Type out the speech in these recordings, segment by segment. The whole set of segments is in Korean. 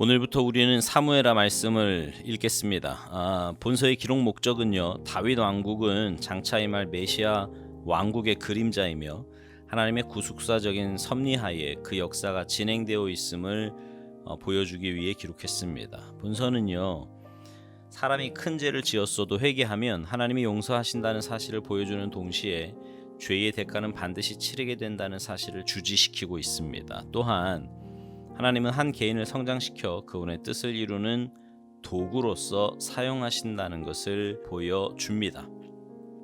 오늘부터 우리는 사무엘하 말씀을 읽겠습니다. 아, 본서의 기록 목적은요. 다윗 왕국은 장차 임할 메시아 왕국의 그림자이며 하나님의 구속사적인 섭리하에 그 역사가 진행되어 있음을 어, 보여주기 위해 기록했습니다. 본서는요. 사람이 큰 죄를 지었어도 회개하면 하나님이 용서하신다는 사실을 보여주는 동시에 죄의 대가는 반드시 치르게 된다는 사실을 주지시키고 있습니다. 또한 하나님은 한 개인을 성장시켜 그분의 뜻을 이루는 도구로서 사용하신다는 것을 보여줍니다.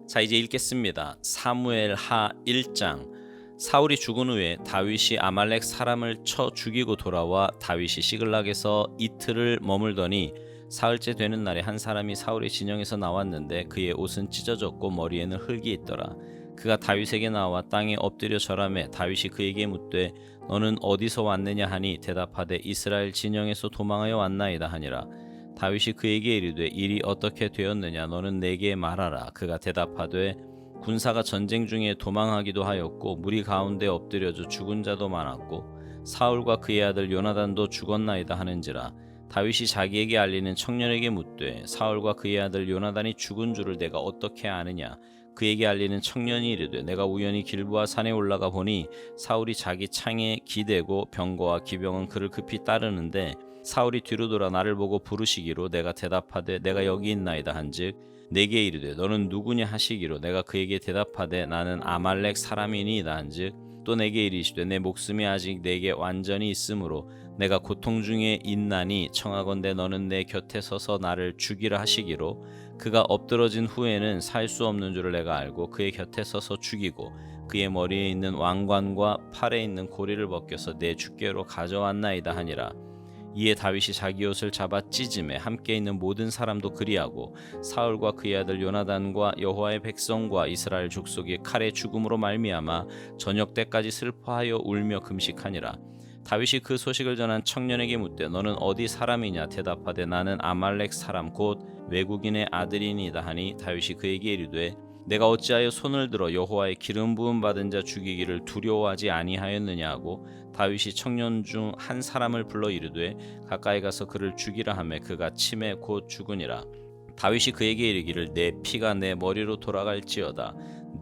자 이제 읽겠습니다. 사무엘 하 1장 사울이 죽은 후에 다윗이 아말렉 사람을 쳐 죽이고 돌아와 다윗이 시글락에서 이틀을 머물더니 사흘째 되는 날에 한 사람이 사울의 진영에서 나왔는데 그의 옷은 찢어졌고 머리에는 흙이 있더라. 그가 다윗에게 나와 땅에 엎드려 절하매 다윗이 그에게 묻되 너는 어디서 왔느냐 하니 대답하되 이스라엘 진영에서 도망하여 왔나이다 하니라. 다윗이 그에게 이르되 일이 어떻게 되었느냐? 너는 내게 말하라. 그가 대답하되 군사가 전쟁 중에 도망하기도 하였고 무리 가운데 엎드려져 죽은 자도 많았고 사울과 그의 아들 요나단도 죽었나이다 하는지라. 다윗이 자기에게 알리는 청년에게 묻되 사울과 그의 아들 요나단이 죽은 줄을 내가 어떻게 아느냐 그에게 알리는 청년이 이르되 내가 우연히 길보아 산에 올라가 보니 사울이 자기 창에 기대고 병거와 기병은 그를 급히 따르는데 사울이 뒤로 돌아 나를 보고 부르시기로 내가 대답하되 내가 여기 있나이다 한즉 내게 이르되 너는 누구냐 하시기로 내가 그에게 대답하되 나는 아말렉 사람이니이다 한즉 또 내게 이르시되 내 목숨이 아직 내게 완전히 있으므로 내가 고통 중에 있나니 청하건대 너는 내 곁에 서서 나를 죽이라 하시기로 그가 엎드러진 후에는 살 수 없는 줄을 내가 알고 그의 곁에 서서 죽이고 그의 머리에 있는 왕관과 팔에 있는 고리를 벗겨서 내 주께로 가져왔나이다 하니라. 이에 다윗이 자기 옷을 잡아 찢음에 함께 있는 모든 사람도 그리하고 사울과 그의 아들 요나단과 여호와의 백성과 이스라엘 족속이 칼의 죽음으로 말미암아 저녁 때까지 슬퍼하여 울며 금식하니라 다윗이 그 소식을 전한 청년에게 묻되 너는 어디 사람이냐? 대답하되 나는 아말렉 사람 곧 외국인의 아들이니이다 하니 다윗이 그에게 이르되 내가 어찌하여 손을 들어 여호와의 기름 부음 받은 자 죽이기를 두려워하지 아니하였느냐? 하고 다윗이 청년 중 한 사람을 불러 이르되 가까이 가서 그를 죽이라 하매 그가 침에 곧 죽으니라. 다윗이 그에게 이르기를 내 피가 내 머리로 돌아갈지어다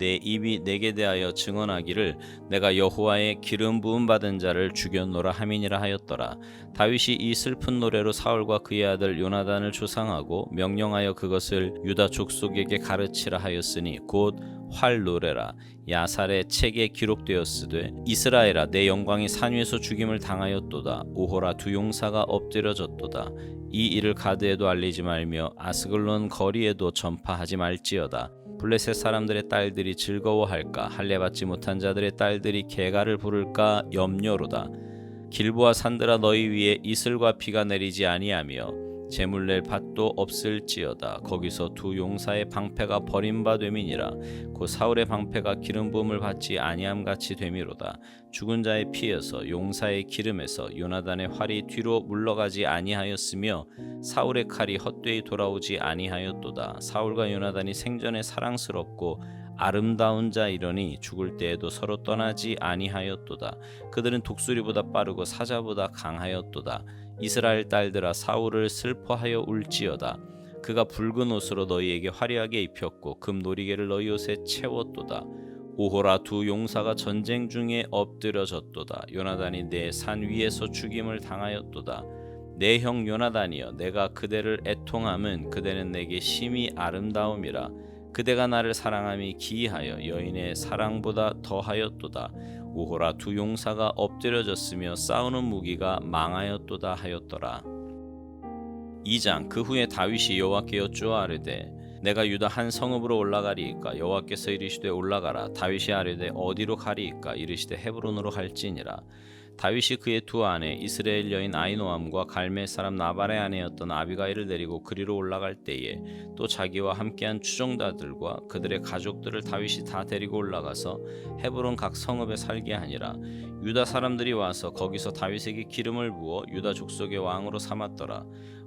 내 입이 내게 대하여 증언하기를 내가 여호와의 기름 부음 받은 자를 죽였노라 함이니라 하였더라. 다윗이 이 슬픈 노래로 사울과 그의 아들 요나단을 조상하고 명령하여 그것을 유다 족속에게 가르치라 하였으니 곧 활 노래라. 야살의 책에 기록되었으되 이스라엘아 내 영광이 산 위에서 죽임을 당하였도다. 오호라 두 용사가 엎드려졌도다. 이 일을 가드에도 알리지 말며 아스글론 거리에도 전파하지 말지어다. 블레셋 사람들의 딸들이 즐거워할까? 할례 받지 못한 자들의 딸들이 개가를 부를까? 염려로다. 길보아 산들아 너희 위에 이슬과 비가 내리지 아니하며 재물 낼 밭도 없을지어다. 거기서 두 용사의 방패가 버림바 됨이니라. 곧 사울의 방패가 기름 부음을 받지 아니함 같이 됨이로다. 죽은 자의 피에서 용사의 기름에서 요나단의 활이 뒤로 물러가지 아니하였으며 사울의 칼이 헛되이 돌아오지 아니하였도다. 사울과 요나단이 생전에 사랑스럽고 아름다운 자 이러니 죽을 때에도 서로 떠나지 아니하였도다. 그들은 독수리보다 빠르고 사자보다 강하였도다 이스라엘 딸들아 사울을 슬퍼하여 울지어다. 그가 붉은 옷으로 너희에게 화려하게 입혔고 금 놀이개를 너희 옷에 채웠도다. 오호라 두 용사가 전쟁 중에 엎드려졌도다. 요나단이 내 산 위에서 죽임을 당하였도다. 내 형 요나단이여 내가 그대를 애통함은 그대는 내게 심히 아름다움이라. 그대가 나를 사랑함이 기이하여 여인의 사랑보다 더하였도다 오호라 두 용사가 엎드려졌으며 싸우는 무기가 망하였도다 하였더라. 2장 그 후에 다윗이 여호와께 여쭈아르되 내가 유다 한 성읍으로 올라가리이까 여호와께서 이르시되 올라가라. 다윗이 아뢰되 어디로 가리이까 이르시되 헤브론으로 갈지니라. 다윗이 그의 두 아내 이스라엘 여인 아이노암과 갈멜 사람 나발의 아내였던 아비가일을 데리고 그리로 올라갈 때에 또 자기와 함께한 추종자들과 그들의 가족들을 다윗이 다 데리고 올라가서 헤브론 각 성읍에 살게 하니라. 유다 사람들이 와서 거기서 다윗에게 기름을 부어 유다 족속의 왕으로 삼았더라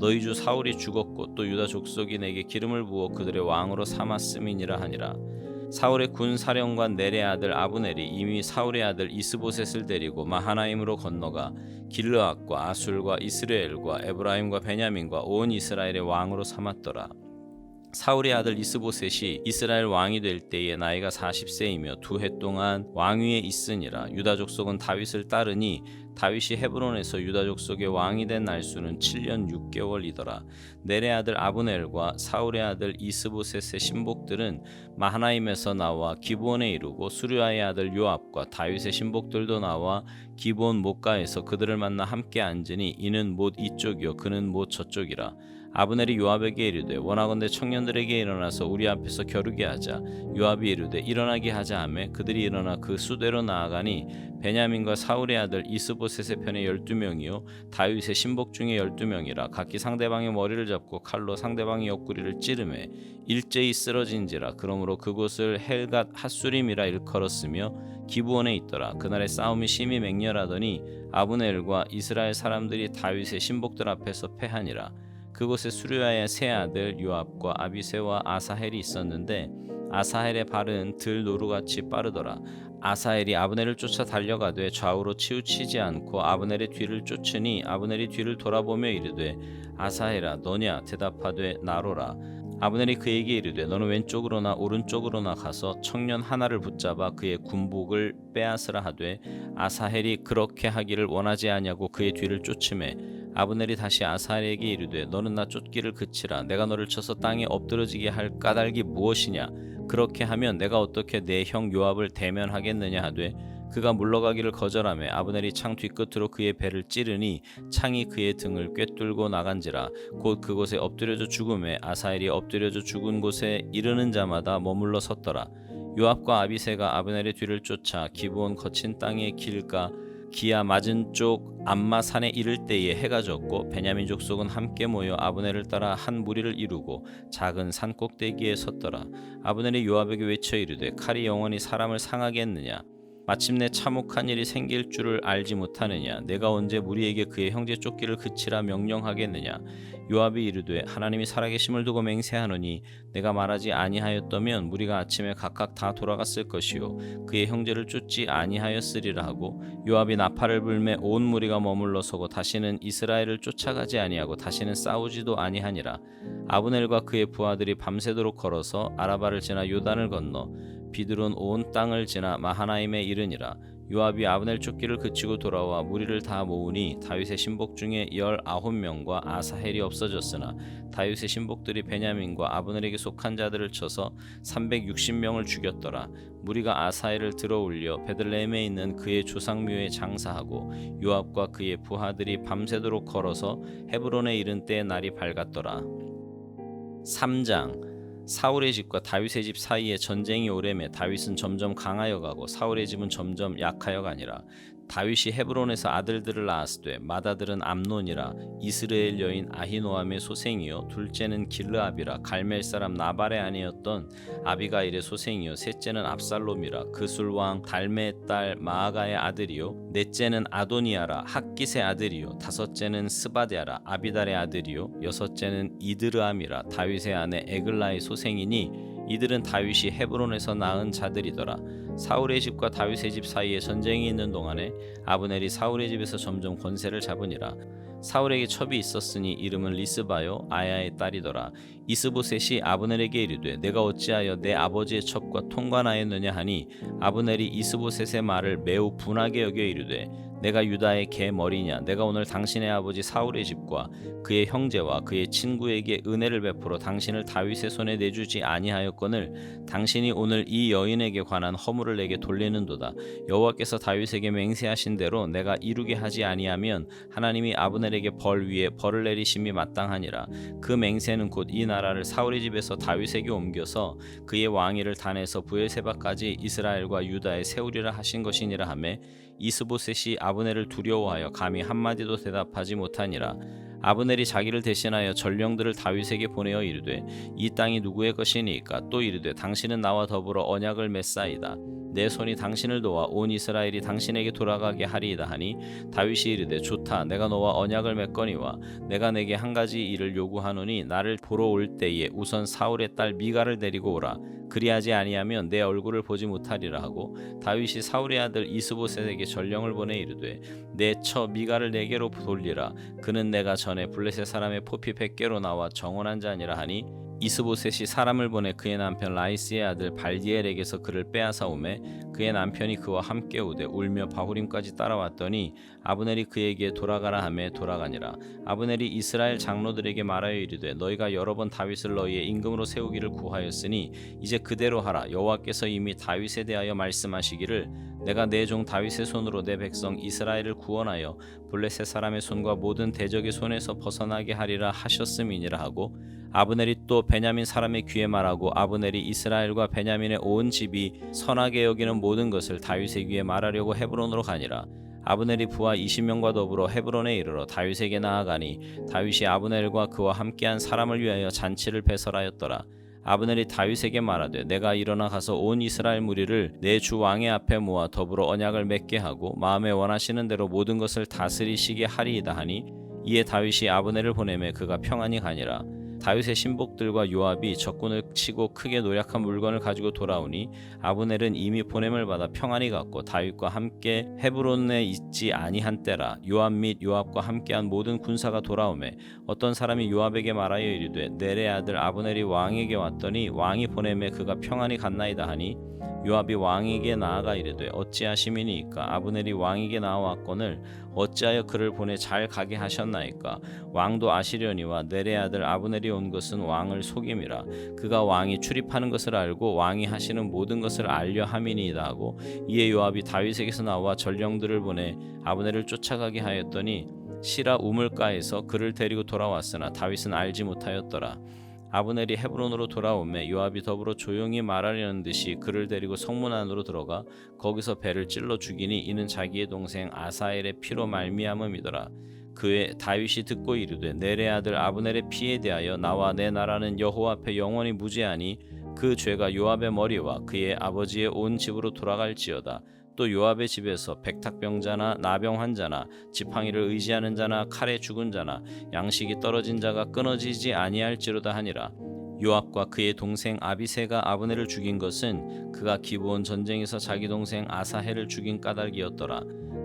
너희 주 사울이 죽었고 또 유다 족속이 내게 기름을 부어 그들의 왕으로 삼았음이니라 하니라 사울의 군 사령관 넬의 아들 아브넬이 이미 사울의 아들 이스보셋을 데리고 마하나임으로 건너가 길르앗과 아술과 이스라엘과 에브라임과 베냐민과 온 이스라엘의 왕으로 삼았더라. 사울의 아들 이스보셋이 이스라엘 왕이 될 때에 나이가 40세이며 두 해 동안 왕위에 있으니라. 유다 족속은 다윗을 따르니 다윗이 헤브론에서 유다 족속의 왕이 된 날수는 7년 6개월이더라. 넬의 아들 아브넬과 사울의 아들 이스보셋의 신복들은 마하나임에서 나와 기브온에 이르고 수르야의 아들 요압과 다윗의 신복들도 나와 기브온 목가에서 그들을 만나 함께 앉으니 이는 못 이쪽이요 그는 못 저쪽이라 아브넬이 요압에게 이르되 원하건대 청년들에게 일어나서 우리 앞에서 겨루게 하자. 요압이 이르되 일어나게 하자 하매 그들이 일어나 그 수대로 나아가니 베냐민과 사울의 아들 이스보셋의 편에 열두 명이요 다윗의 신복 중에 열두 명이라. 각기 상대방의 머리를 잡고 칼로 상대방의 옆구리를 찌르매 일제히 쓰러진지라. 그러므로 그곳을 헬갓 핫수림이라 일컬었으며 기부원에 있더라. 그날의 싸움이 심히 맹렬하더니 아브넬과 이스라엘 사람들이 다윗의 신복들 앞에서 패하니라 그곳에 수르야의 세 아들 요압과 아비세와 아사헬이 있었는데 아사헬의 발은 들 노루같이 빠르더라. 아사헬이 아브넬을 쫓아 달려가되 좌우로 치우치지 않고 아브넬의 뒤를 쫓으니 아브넬이 뒤를 돌아보며 이르되 아사헬아 너냐 대답하되 나로라. 아브넬이 그에게 이르되 너는 왼쪽으로나 오른쪽으로나 가서 청년 하나를 붙잡아 그의 군복을 빼앗으라 하되 아사헬이 그렇게 하기를 원하지 아니하고 그의 뒤를 쫓음에 아브넬이 다시 아사엘에게 이르되 너는 나 쫓기를 그치라. 내가 너를 쳐서 땅에 엎드러지게 할 까닭이 무엇이냐? 그렇게 하면 내가 어떻게 내 형 요압을 대면하겠느냐 하되 그가 물러가기를 거절하며 아브넬이 창 뒤끝으로 그의 배를 찌르니 창이 그의 등을 꿰뚫고 나간지라 곧 그곳에 엎드려져 죽음에 아사엘이 엎드려져 죽은 곳에 이르는 자마다 머물러 섰더라. 요압과 아비세가 아브넬의 뒤를 쫓아 기브온 거친 땅의 길가 기아 맞은 쪽 암마 산에 이를 때에 해가 졌고 베냐민 족속은 함께 모여 아브넬을 따라 한 무리를 이루고 작은 산 꼭대기에 섰더라. 아브넬이 요압에게 외쳐 이르되 칼이 영원히 사람을 상하게 했느냐 마침내 참혹한 일이 생길 줄을 알지 못하느냐 내가 언제 무리에게 그의 형제 쫓기를 그치라 명령하겠느냐 요압이 이르되 하나님이 살아계심을 두고 맹세하노니 내가 말하지 아니하였다면 무리가 아침에 각각 다 돌아갔을 것이요 그의 형제를 쫓지 아니하였으리라 하고 요압이 나팔을 불매 온 무리가 머물러 서고 다시는 이스라엘을 쫓아가지 아니하고 다시는 싸우지도 아니하니라. 아브넬과 그의 부하들이 밤새도록 걸어서 아라바를 지나 요단을 건너 비드론 온 땅을 지나 마하나임에 이르니라 요압이 아브넬 쫓기를 그치고 돌아와 무리를 다 모으니 다윗의 신복 중에 열아홉 명과 아사헬이 없어졌으나 다윗의 신복들이 베냐민과 아브넬에게 속한 자들을 쳐서 360명을 죽였더라. 무리가 아사헬을 들어올려 베들레헴에 있는 그의 조상묘에 장사하고 요압과 그의 부하들이 밤새도록 걸어서 헤브론에 이른 때에 날이 밝았더라. 3장 사울의 집과 다윗의 집 사이에 전쟁이 오래매 다윗은 점점 강하여 가고 사울의 집은 점점 약하여 가니라 다윗이 헤브론에서 아들들을 낳았으되 맏아들은 암논이라 이스라엘 여인 아히노암의 소생이요 둘째는 길르압이라 갈멜 사람 나발의 아내였던 아비가일의 소생이요 셋째는 압살롬이라 그술 왕 달메의 딸 마아가의 아들이요 넷째는 아도니아라 학깃의 아들이요 다섯째는 스바데아라 아비달의 아들이요 여섯째는 이드르암이라 다윗의 아내 에글라의 소생이니 이들은 다윗이 헤브론에서 낳은 자들이더라. 사울의 집과 다윗의 집 사이에 전쟁이 있는 동안에 아브넬이 사울의 집에서 점점 권세를 잡으니라. 사울에게 첩이 있었으니 이름은 리스바요 아야의 딸이더라. 이스보셋이 아브넬에게 이르되 내가 어찌하여 내 아버지의 첩과 통관하였느냐 하니 아브넬이 이스보셋의 말을 매우 분하게 여겨 이르되 내가 유다의 개 머리냐 내가 오늘 당신의 아버지 사울의 집과 그의 형제와 그의 친구에게 은혜를 베풀어 당신을 다윗의 손에 내주지 아니하였거늘 당신이 오늘 이 여인에게 관한 허물을 내게 돌리는도다 여호와께서 다윗에게 맹세하신 대로 내가 이루게 하지 아니하면 하나님이 아브넬 에게 벌 위에 벌을 내리심이 마땅하니라. 그 맹세는 곧 이 나라를 사울의 집에서 다윗에게 옮겨서 그의 왕위를 단에서 부엘세바까지 이스라엘과 유다에 세우리라 하신 것이니라 하매 이스보셋이 아브넬을 두려워하여 감히 한마디도 대답하지 못하니라 아브넬이 자기를 대신하여 전령들을 다윗에게 보내어 이르되 이 땅이 누구의 것이니까 또 이르되 당신은 나와 더불어 언약을 맺사이다. 내 손이 당신을 도와 온 이스라엘이 당신에게 돌아가게 하리이다 하니 다윗이 이르되 좋다. 내가 너와 언약을 맺거니와 내가 내게 한 가지 일을 요구하노니 나를 보러 올 때에 우선 사울의 딸 미가를 데리고 오라. 그리하지 아니하면 내 얼굴을 보지 못하리라 하고 다윗이 사울의 아들 이스보셋에게 전령을 보내 이르되 내처 미가를 내게로 돌리라. 그는 내가 전에 블레셋 사람의 포피 백개로 나와 정원한 자니라 하니 이스보셋이 사람을 보내 그의 남편 라이스의 아들 발디엘에게서 그를 빼앗아 오매 그의 남편이 그와 함께 오되 울며 바후림까지 따라왔더니 아브넬이 그에게 돌아가라 하매 돌아가니라. 아브넬이 이스라엘 장로들에게 말하여 이르되 너희가 여러 번 다윗을 너희의 임금으로 세우기를 구하였으니 이제 그대로 하라. 여호와께서 이미 다윗에 대하여 말씀하시기를 내가 내 종 다윗의 손으로 내 백성 이스라엘을 구원하여 블레셋 사람의 손과 모든 대적의 손에서 벗어나게 하리라 하셨음이니라 하고 아브넬이 또 베냐민 사람의 귀에 말하고 아브넬이 이스라엘과 베냐민의 온 집이 선하게 여기는 모든 것을 다윗의 귀에 말하려고 헤브론으로 가니라. 아브넬이 부하 20명과 더불어 헤브론에 이르러 다윗에게 나아가니 다윗이 아브넬과 그와 함께한 사람을 위하여 잔치를 배설하였더라 아브넬이 다윗에게 말하되 내가 일어나 가서 온 이스라엘 무리를 내 주 왕의 앞에 모아 더불어 언약을 맺게 하고 마음에 원하시는 대로 모든 것을 다스리시게 하리이다 하니 이에 다윗이 아브넬을 보내매 그가 평안히 가니라 다윗의 신복들과 요압이 적군을 치고 크게 노력한 물건을 가지고 돌아오니 아브넬은 이미 보냄을 받아 평안히 갔고 다윗과 함께 헤브론에 있지 아니한 때라 요압 및 요압과 함께한 모든 군사가 돌아오매 어떤 사람이 요압에게 말하여 이르되 내레 아들 아브넬이 왕에게 왔더니 왕이 보내매 그가 평안히 갔나이다 하니 요압이 왕에게 나아가 이르되 어찌하심이니까 아브넬이 왕에게 나와왔거늘 어찌하여 그를 보내 잘 가게 하셨나이까 왕도 아시려니와 내레 아들 아브넬이 온 것은 왕을 속임이라 그가 왕이 출입하는 것을 알고 왕이 하시는 모든 것을 알려 함이니이다 하고 이에 요압이 다윗에게서 나와 전령들을 보내 아브넬을 쫓아가게 하였더니 시라 우물가에서 그를 데리고 돌아왔으나 다윗은 알지 못하였더라 아브넬이 헤브론으로 돌아오매 요압이 더불어 조용히 말하려는 듯이 그를 데리고 성문 안으로 들어가 거기서 배를 찔러 죽이니 이는 자기의 동생 아사엘의 피로 말미암음이더라. 그의 다윗이 듣고 이르되 내레 아들 아브넬의 피에 대하여 나와 내 나라는 여호와 앞에 영원히 무죄하니 그 죄가 요압의 머리와 그의 아버지의 온 집으로 돌아갈지어다. 또 요압의 집에서 백탁병자나 나병 환자나 지팡이를 의지하는 자나 칼에 죽은 자나 양식이 떨어진 자가 끊어지지 아니할지로다 하니라 요압과 그의 동생 아비세가 아브넬을 죽인 것은 그가 기브온 전쟁에서 자기 동생 아사헬을 죽인 까닭이었더라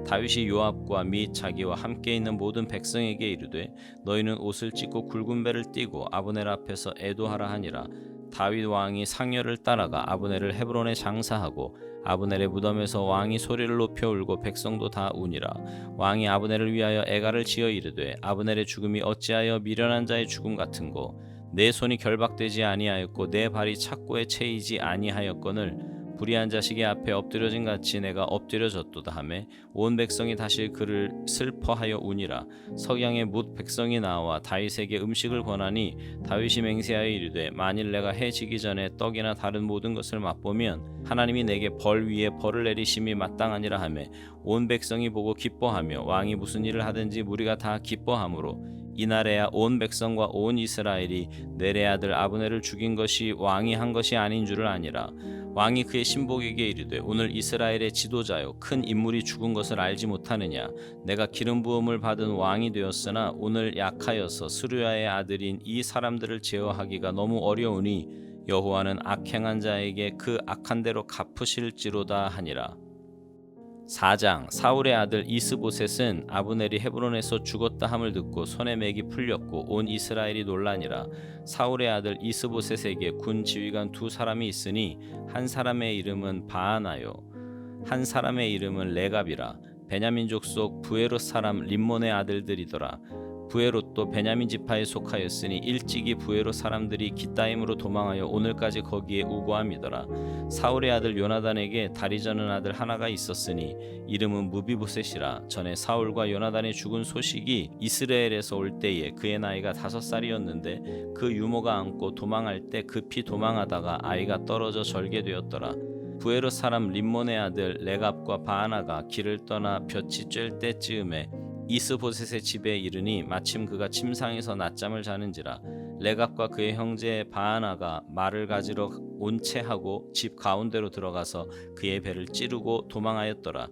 다윗이 요압과 및 자기와 함께 있는 모든 백성에게 이르되 너희는 옷을 찢고 굵은 배를 띠고 아브넬 앞에서 애도하라 하니라. 다윗 왕이 상여를 따라가 아브넬을 헤브론에 장사하고 아브넬의 무덤에서 왕이 소리를 높여 울고 백성도 다 우니라. 왕이 아브넬을 위하여 애가를 지어 이르되 아브넬의 죽음이 어찌하여 미련한 자의 죽음 같은고? 내 손이 결박되지 아니하였고 내 발이 착고에 채이지 아니하였거늘 불의한 자식의 앞에 엎드려진 같이 내가 엎드려졌도다 하매 온 백성이 다시 그를 슬퍼하여 우니라. 석양의 뭇 백성이 나와 다윗에게 음식을 권하니 다윗이 맹세하여 이르되 만일 내가 해 지기 전에 떡이나 다른 모든 것을 맛보면 하나님이 내게 벌 위에 벌을 내리심이 마땅하니라 하매 온 백성이 보고 기뻐하며 왕이 무슨 일을 하든지 무리가 다 기뻐하므로 이날에야 온 백성과 온 이스라엘이 내레 아들 아브넬을 죽인 것이 왕이 한 것이 아닌 줄을 아니라 왕이 그의 신복에게 이르되 오늘 이스라엘의 지도자요 큰 인물이 죽은 것을 알지 못하느냐? 내가 기름 부음을 받은 왕이 되었으나 오늘 약하여서 스루야의 아들인 이 사람들을 제어하기가 너무 어려우니 여호와는 악행한 자에게 그 악한 대로 갚으실지로다 하니라 4장 사울의 아들 이스보셋은 아브넬이 헤브론에서 죽었다 함을 듣고 손에 맥이 풀렸고 온 이스라엘이 논란이라. 사울의 아들 이스보셋에게 군 지휘관 두 사람이 있으니 한 사람의 이름은 바하나요. 한 사람의 이름은 레갑이라. 베냐민 족속 부에롯 사람 림몬의 아들들이더라 부에롯도 베냐민 지파에 속하였으니 일찍이 부에롯 사람들이 기타임으로 도망하여 오늘까지 거기에 우고함이더라. 사울의 아들 요나단에게 다리 저는 아들 하나가 있었으니 이름은 무비보셋이라. 전에 사울과 요나단의 죽은 소식이 이스라엘에서 올 때에 그의 나이가 다섯 살이었는데 그 유모가 안고 도망할 때 급히 도망하다가 아이가 떨어져 절게 되었더라. 부에롯 사람 림몬의 아들 레갑과 바하나가 길을 떠나 볕이 쬐을 때쯤에 이스보셋의 집에 이르니 마침 그가 침상에서 낮잠을 자는지라 레갑과 그의 형제 바하나가 말을 가지러 온 채 하고 집 가운데로 들어가서 그의 배를 찌르고 도망하였더라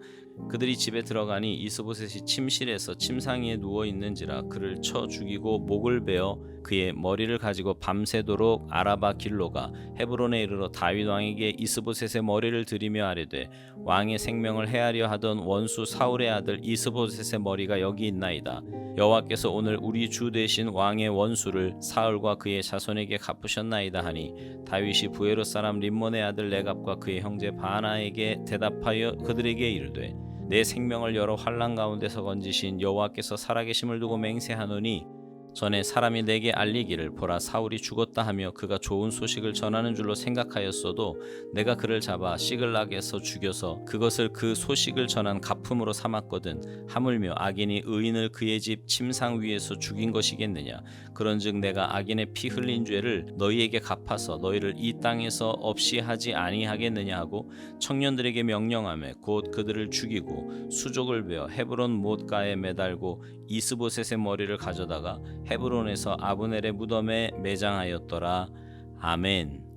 그들이 집에 들어가니 이스보셋이 침실에서 침상 위에 누워 있는지라 그를 쳐 죽이고 목을 베어 그의 머리를 가지고 밤새도록 아라바 길로가 헤브론에 이르러 다윗 왕에게 이스보셋의 머리를 들이며 아뢰되 왕의 생명을 해하려 하던 원수 사울의 아들 이스보셋의 머리가 여기 있나이다. 여호와께서 오늘 우리 주 대신 왕의 원수를 사울과 그의 자손에게 갚으셨나이다 하니 다윗이 부에로 사람 림몬의 아들 레갑과 그의 형제 바나에게 대답하여 그들에게 이르되 내 생명을 여러 환란 가운데서 건지신 여호와께서 살아계심을 두고 맹세하노니 전에 사람이 내게 알리기를 보라 사울이 죽었다 하며 그가 좋은 소식을 전하는 줄로 생각하였어도 내가 그를 잡아 시글락에서 죽여서 그것을 그 소식을 전한 가품으로 삼았거든 하물며 악인이 의인을 그의 집 침상 위에서 죽인 것이겠느냐? 그런즉 내가 악인의 피 흘린 죄를 너희에게 갚아서 너희를 이 땅에서 없이 하지 아니하겠느냐 하고 청년들에게 명령하며 곧 그들을 죽이고 수족을 베어 헤브론 못가에 매달고 이스보셋의 머리를 가져다가 헤브론에서 아브넬의 무덤에 매장하였더라. 아멘.